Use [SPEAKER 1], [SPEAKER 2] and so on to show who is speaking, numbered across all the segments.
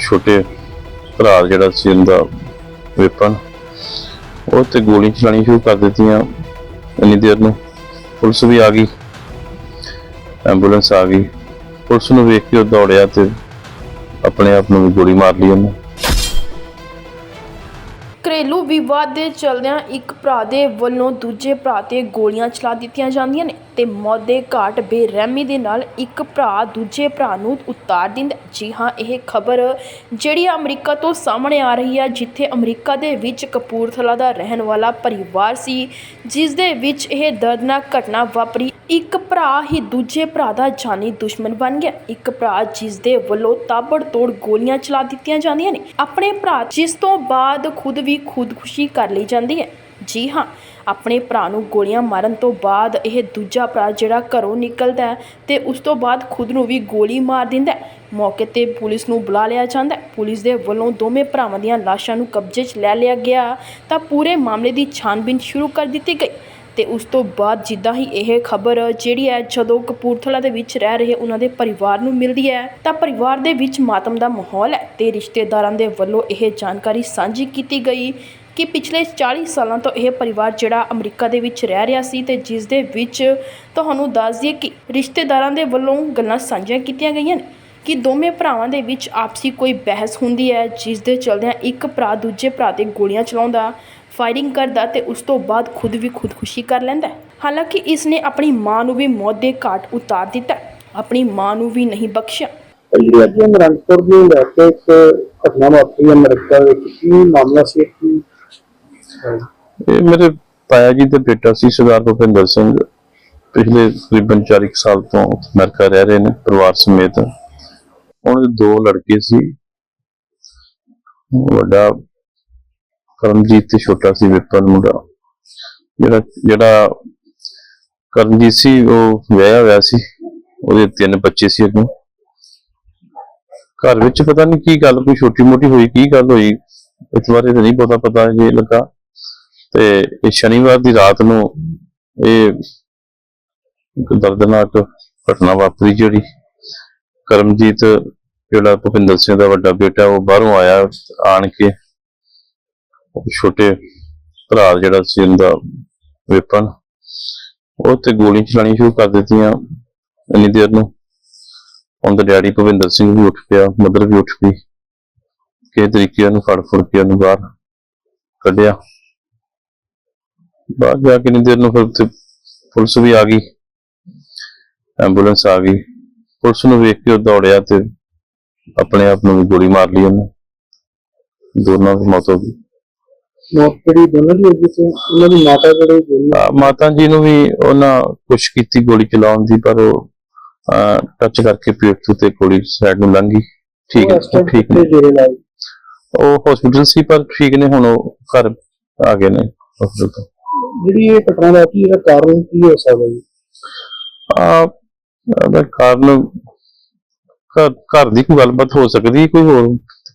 [SPEAKER 1] ਛੋਟੇ ਭਰਾ ਜਿਹੜਾ ਸੀ ਉਹਦਾ ਵਿਪਨ ਉਹ ਤੇ ਗੋਲੀ ਚਲਾਣੀ ਸ਼ੁਰੂ ਕਰ ਦਿੱਤੀਆਂ। ਇੰਨੀ ਦੇਰ ਨੂੰ ਪੁਲਿਸ ਵੀ ਆ ਗਈ। ਐਂਬੂਲੈਂਸ ਆ ਗਈ। ਪੁਲਿਸ ਨੂੰ ਵੇਖ ਕੇ ਉਹ ਦੌੜਿਆ ਤੇ ਆਪਣੇ ਆਪ ਨੂੰ ਵੀ ਗੋਲੀ ਮਾਰ ਲਈ ਉਹਨੇ।
[SPEAKER 2] ਘਰੇਲੂ ਵਿਵਾਦ ਦੇ ਚਲਦਿਆਂ ਇੱਕ ਭਰਾ ਦੇ ਵੱਲੋਂ ਦੂਜੇ ਭਰਾ ਤੇ ਗੋਲੀਆਂ ਚਲਾ ਦਿੱਤੀਆਂ ਜਾਂਦੀਆਂ ਨੇ ਤੇ ਮੌਤ ਦੇ ਘਾਟ ਬੇਰਹਿਮੀ ਦੇ ਨਾਲ ਇੱਕ ਭਰਾ ਦੂਜੇ ਭਰਾ ਨੂੰ ਉਤਾਰ ਦਿੰਦਾ ਜੀ ਹਾਂ, ਇਹ ਖਬਰ ਜਿਹੜੀ ਅਮਰੀਕਾ ਤੋਂ ਸਾਹਮਣੇ ਆ ਰਹੀ ਹੈ, ਜਿੱਥੇ ਅਮਰੀਕਾ ਦੇ ਵਿੱਚ ਕਪੂਰਥਲਾ ਦਾ ਰਹਿਣ ਵਾਲਾ ਪਰਿਵਾਰ ਸੀ, ਜਿਸ ਦੇ ਵਿੱਚ ਇਹ ਦਰਦਨਾਕ ਘਟਨਾ ਵਾਪਰੀ। ਇੱਕ ਭਰਾ ਹੀ ਦੂਜੇ ਭਰਾ ਦਾ ਜਾਨੀ ਦੁਸ਼ਮਣ ਬਣ ਗਿਆ। ਇੱਕ ਭਰਾ ਜਿਸ ਦੇ ਵੱਲੋਂ ਤਾਬੜਤੋੜ ਗੋਲੀਆਂ ਚਲਾ ਦਿੱਤੀਆਂ ਜਾਂਦੀਆਂ ਨੇ। ਆਪਣੇ ਭਰਾ, ਜਿਸ ਤੋਂ ਬਾਅਦ ਖੁਦ ਵੀ ਖੁਦਕੁਸ਼ੀ ਕਰ ਲਈ ਜਾਂਦੀ ਹੈ ਜੀ ਹਾਂ, ਆਪਣੇ ਭਰਾ ਨੂੰ ਗੋਲੀਆਂ ਮਾਰਨ ਤੋਂ ਬਾਅਦ ਇਹ ਦੂਜਾ ਭਰਾ ਜਿਹੜਾ ਘਰੋਂ ਨਿਕਲਦਾ ਹੈ ਤੇ ਉਸ ਤੋਂ ਬਾਅਦ ਖੁਦ ਨੂੰ ਵੀ ਗੋਲੀ ਮਾਰ ਦਿੰਦਾ ਹੈ। ਮੌਕੇ ਤੇ ਪੁਲਿਸ ਨੂੰ ਬੁਲਾ ਲਿਆ ਜਾਂਦਾ ਹੈ। ਪੁਲਿਸ ਦੇ ਵੱਲੋਂ ਦੋਵੇਂ ਭਰਾਵਾਂ ਦੀਆਂ ਲਾਸ਼ਾਂ ਨੂੰ ਕਬਜ਼ੇ 'ਚ ਲੈ ਲਿਆ ਗਿਆ ਤਾਂ ਪੂਰੇ ਮਾਮਲੇ ਦੀ ਛਾਣਬੀਨ ਸ਼ੁਰੂ ਕਰ ਦਿੱਤੀ ਗਈ ਅਤੇ ਉਸ ਤੋਂ ਬਾਅਦ ਜਿੱਦਾਂ ਹੀ ਇਹ ਖਬਰ ਜਿਹੜੀ ਹੈ, ਜਦੋਂ ਕਪੂਰਥਲਾ ਦੇ ਵਿੱਚ ਰਹਿ ਰਹੇ ਉਹਨਾਂ ਦੇ ਪਰਿਵਾਰ ਨੂੰ ਮਿਲਦੀ ਹੈ, ਤਾਂ ਪਰਿਵਾਰ ਦੇ ਵਿੱਚ ਮਾਤਮ ਦਾ ਮਾਹੌਲ ਹੈ ਅਤੇ ਰਿਸ਼ਤੇਦਾਰਾਂ ਦੇ ਵੱਲੋਂ ਇਹ ਜਾਣਕਾਰੀ ਸਾਂਝੀ ਕੀਤੀ ਗਈ ਕਿ ਪਿਛਲੇ 40 ਸਾਲਾਂ ਤੋਂ ਇਹ ਪਰਿਵਾਰ ਜਿਹੜਾ ਅਮਰੀਕਾ ਦੇ ਵਿੱਚ ਰਹਿ ਰਿਹਾ ਸੀ ਤੇ ਜਿਸ ਦੇ ਵਿੱਚ ਤੁਹਾਨੂੰ ਦੱਸ ਦਈਏ ਕਿ ਰਿਸ਼ਤੇਦਾਰਾਂ ਦੇ ਵੱਲੋਂ ਗੱਲਾਂ ਸਾਂਝੀਆਂ ਕੀਤੀਆਂ ਗਈਆਂ ਨੇ। ਕਿ ਦੋਵੇਂ ਭਰਾਵਾਂ ਦੇ ਵਿੱਚ ਆਪਸੀ ਕੋਈ ਬਹਿਸ ਹੁੰਦੀ ਹੈ ਜਿਸ ਦੇ ਚਲਦਿਆਂ ਇੱਕ ਭਰਾ ਦੂਜੇ ਭਰਾ ਤੇ ਗੋਲੀਆਂ ਚਲਾਉਂਦਾ ਫਾਇਰਿੰਗ ਕਰਦਾ ਤੇ ਉਸ ਤੋਂ ਬਾਅਦ ਖੁਦ ਵੀ ਖੁਦਕੁਸ਼ੀ ਕਰ ਲੈਂਦਾ। ਹਾਲਾਂਕਿ ਇਸ ਨੇ ਆਪਣੀ ਮਾਂ ਨੂੰ ਵੀ ਮੌਤ ਦੇ ਘਾਟ ਉਤਾਰ ਦਿੱਤਾ। ਆਪਣੀ ਮਾਂ ਨੂੰ ਵੀ ਨਹੀਂ ਬਖਸ਼ਿਆ।
[SPEAKER 3] ਜਿਹੜੀ ਅੱਜ ਨਰੰਗਪੁਰ ਦੀ ਲੈ ਕੇ ਇੱਕ ਘਟਨਾ ਵਾਪਰੀ ਅਮਰੀਕਾ ਵਿੱਚ। ਕੀ ਮਾਮਲਾ ਸੀ? ਕੀ
[SPEAKER 1] ਇਹ ਮੇਰੇ ਤਾਇਆ ਜੀ ਦੇ ਬੇਟਾ ਸੀ ਸਰਦਾਰ ਭੁਪਿੰਦਰ ਸਿੰਘ। ਪਿਛਲੇ ਤਕਰੀਬਨ 4 ਕੁ ਸਾਲ ਤੋਂ ਅਮਰੀਕਾ ਰਹਿ ਰਹੇ ਨੇ ਪਰਿਵਾਰ ਸਮੇਤ। ਉਹਨੇ ਦੋ ਲੜਕੇ ਸੀ। ਵੱਡਾ ਕਰਮਜੀਤ ਤੇ ਛੋਟਾ ਸੀ ਵਿਪਨ ਮੁੰਡਾ। ਜਿਹੜਾ ਜਿਹੜਾ ਕਰਮਜੀਤ ਸੀ, ਉਹ ਵਿਆਹਿਆ ਹੋਇਆ ਸੀ। ਉਹਦੇ ਤਿੰਨ ਬੱਚੇ ਸੀ ਅੱਗੇ ਘਰ ਵਿੱਚ ਪਤਾ ਨਹੀਂ ਕੀ ਗੱਲ, ਕੋਈ ਛੋਟੀ ਮੋਟੀ ਹੋਈ, ਕੀ ਗੱਲ ਹੋਈ, ਇਸ ਬਾਰੇ ਤਾਂ ਨਹੀਂ ਪਤਾ ਪਤਾ ਜੇ ਲੱਗਾ। ਤੇ ਇਹ ਸ਼ਨੀਵਾਰ ਦੀ ਰਾਤ ਨੂੰ ਇਹ ਇੱਕ ਦਰਦਨਾਕ ਘਟਨਾ ਵਾਪਰੀ ਜਿਹੜੀ ਕਰਮਜੀਤ ਜਿਹੜਾ ਭੁਪਿੰਦਰ ਸਿੰਘ ਦਾ ਵੱਡਾ ਬੇਟਾ, ਉਹ ਬਾਹਰੋਂ ਆਇਆ ਆਣ ਕੇ। ਛੋਟੇ ਭਰਾ ਜਿਹੜਾ ਸੀ ਉਹਦਾ ਵਿਪਨ। ਉਹ ਤੇ ਗੋਲੀ ਚਲਾਣੀ ਸ਼ੁਰੂ ਕਰ ਦਿੱਤੀਆਂ ਇੰਨੀ ਦੇਰ ਨੂੰ। ਉਹਦਾ ਡੈਡੀ ਭੁਪਿੰਦਰ ਸਿੰਘ ਵੀ ਉੱਠ ਪਿਆ, ਮਦਰ ਵੀ ਉੱਠ ਪਈ ਕਿਸੇ ਤਰੀਕੇ ਉਹਨੂੰ ਫੜ ਫੜ ਕੇ ਉਹਨੂੰ ਬਾਹਰ ਕੱਢਿਆ। ਬਾਹਰ ਜਾ ਕੇ ਨਹੀਂ ਦੇਰ ਨੂੰ ਫਿਰ ਉੱਥੇ ਪੁਲਿਸ ਵੀ ਆ ਗਈ। ਐਂਬੂਲੈਂਸ ਆ ਗਈ। ਪੁਲਿਸ ਨੂੰ ਵੇਖ ਕੇ ਉਹ ਦੌੜਿਆ ਤੇ ਆਪਣੇ ਆਪ ਨੂੰ ਵੀ ਗੋਲੀ ਮਾਰ ਲਈ ਉਹਨੇ। ਦੋਨਾਂ ਦੀ ਮੌਤ ਹੋ ਗਈ।
[SPEAKER 3] ਮੌਤ ਜਿਹੜੀ ਦੋਨਾਂ ਦੀ ਸੀ? ਉਹਨਾਂ ਦੀ ਮਾਤਾ ਜਿਹੜੇ ਗੋਲੀ
[SPEAKER 1] ਮਾਤਾ ਜੀ ਨੂੰ ਵੀ ਉਹਨਾਂ ਕੁਛ ਕੀਤੀ ਗੋਲੀ ਚਲਾਉਣ ਦੀ ਪਰ ਉਹ ਟੱਚ ਕਰਕੇ ਪੇਟ ਤੋਂ ਤੇ ਗੋਲੀ ਸਾਈਡ ਨੂੰ ਲੰਘ ਗਈ। ਠੀਕ
[SPEAKER 3] time
[SPEAKER 1] ਠੀਕ
[SPEAKER 3] ਲਾਏ
[SPEAKER 1] ਉਹ ਹਸਪੀਟਲ ਸੀ ਪਰ ਠੀਕ ਨੇ ਹੁਣ ਉਹ ਘਰ ਆ ਗਏ ਨੇ hospital ਤੋਂ।
[SPEAKER 3] ਜਿਹੜੀ ਇਹ ਘਟਨਾ ਵਾਪਰੀ ਇਹਦਾ ਕਾਰਨ ਕੀ ਹੋ ਸਕਦਾ ਜੀ?
[SPEAKER 1] ਆ ਉਹਦਾ ਕਾਰਨ ਘਰ ਘਰ ਦੀ ਕੋਈ ਗੱਲਬਾਤ ਹੋ ਸਕਦੀ ਹੈ, ਕੋਈ ਹੋਰ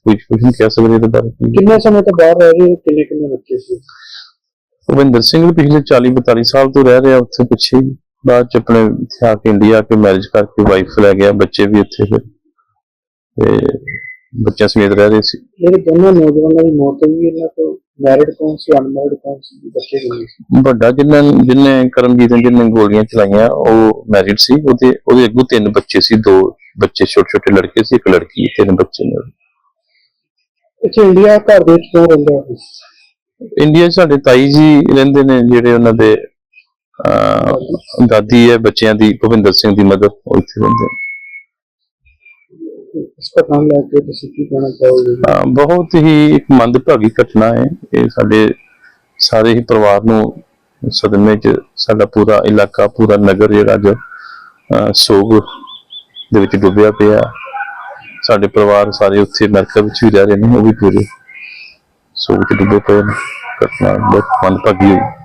[SPEAKER 1] ਕੁਝ ਕੁਝ ਨਹੀਂ ਕਹਿ ਸਕਦੇ ਇਹਦੇ ਬਾਰੇ।
[SPEAKER 3] ਕਿੰਨੇ ਸਮੇਂ ਤੋਂ ਬਾਹਰ ਰਹਿ ਰਹੇ ਕਿੰਨੇ ਕਿੰਨੇ ਬੱਚੇ ਸੀ?
[SPEAKER 1] ਭੁਪਿੰਦਰ ਸਿੰਘ ਵੀ ਪਿਛਲੇ 40 42 ਸਾਲ ਤੋਂ ਰਹਿ ਰਿਹਾ ਉੱਥੇ ਪਿੱਛੇ ਹੀ। ਬਾਅਦ ਚ ਆਪਣੇ ਇੱਥੇ ਆ ਕੇ ਇੰਡੀਆ ਆ ਕੇ ਮੈਰਿਜ ਕਰਕੇ ਵਾਈਫ ਲੈ ਗਿਆ ਬੱਚੇ ਵੀ ਇੱਥੇ ਫਿਰ। ਤੇ ਬੱਚਿਆਂ ਸਮੇਤ ਰਹਿ ਰਹੇ ਸੀ।
[SPEAKER 3] ਜਿਹੜੇ ਦੋਨੋਂ ਨੌਜਵਾਨਾਂ ਦੀ ਮੌਤ ਹੋਈ ਇਹਨਾਂ ਤੋਂ ਮੈਰਿਡ ਕੌਣ ਸੀ ਅਨਮੈਰਿਡ ਕੌਣ ਸੀ? ਬੱਚੇ ਕਿੰਨੇ ਸੀ।
[SPEAKER 1] ਵੱਡਾ ਜਿੰਨਾਂ ਜਿਹਨੇ ਕਰਮਜੀਤ ਨੇ ਜਿਹਨੇ ਗੋਲੀਆਂ ਚਲਾਈਆਂ ਉਹ ਮੈਰਿਡ ਸੀ। ਉਹਦੇ ਉਹਦੇ ਅੱਗੋਂ ਤਿੰਨ ਬੱਚੇ ਸੀ ਦੋ ਬੱਚੇ ਛੋਟੇ ਛੋਟੇ ਲੜਕੇ ਸੀ ਇੱਕ ਲੜਕੀ ਤਿੰਨ ਬੱਚੇ ਨੇ ਉਹਦੇ।
[SPEAKER 3] ਅੱਛਾ ਇੰਡੀਆ ਘਰ ਦੇ ਵਿੱਚ ਕਿਉਂ ਰਹਿੰਦੇ ਹੋ
[SPEAKER 1] ਇੰਡੀਆ 'ਚ ਸਾਡੇ ਤਾਈ ਜੀ ਰਹਿੰਦੇ ਨੇ ਜਿਹੜੇ ਉਹਨਾਂ ਦੇ ਅਹ, ਦਾਦੀ ਹੈ ਬੱਚਿਆਂ ਦੀ ਭੁਪਿੰਦਰ ਸਿੰਘ ਦੀ ਮਦਰ ਉਹ ਇੱਥੇ ਰਹਿੰਦੇ ਨੇ।
[SPEAKER 3] ਇਸ ਘਟਨਾ ਨੂੰ ਲੈ ਕੇ ਤੁਸੀਂ ਕੀ ਕਹਿਣਾ ਚਾਹੋਗੇ
[SPEAKER 1] ਅਹ, ਬਹੁਤ ਹੀ ਇੱਕ ਮੰਦਭਾਗੀ ਘਟਨਾ ਹੈ ਇਹ ਸਾਡੇ ਸਾਰੇ ਹੀ ਪਰਿਵਾਰ ਨੂੰ ਸਦਮੇ 'ਚ ਸਾਡਾ ਪੂਰਾ ਇਲਾਕਾ ਪੂਰਾ ਨਗਰ ਜਿਹੜਾ ਅੱਜ ਅਹ, ਸੋਗ ਦੇ ਵਿੱਚ ਡੁੱਬਿਆ ਪਿਆ। ਸਾਡੇ ਪਰਿਵਾਰ ਸਾਰੇ ਉੱਥੇ ਅਮਰੀਕਾ ਵਿੱਚ ਵੀ ਰਹਿ ਰਹੇ ਨੇ, ਉਹ ਵੀ ਪੂਰੇ। ਸੋ 'ਚ ਡੁੱਬੇ ਪਏ ਨੇ, ਘਟਨਾ ਬਹੁਤ ਮੰਦਭਾਗੀ ਹੋਈ।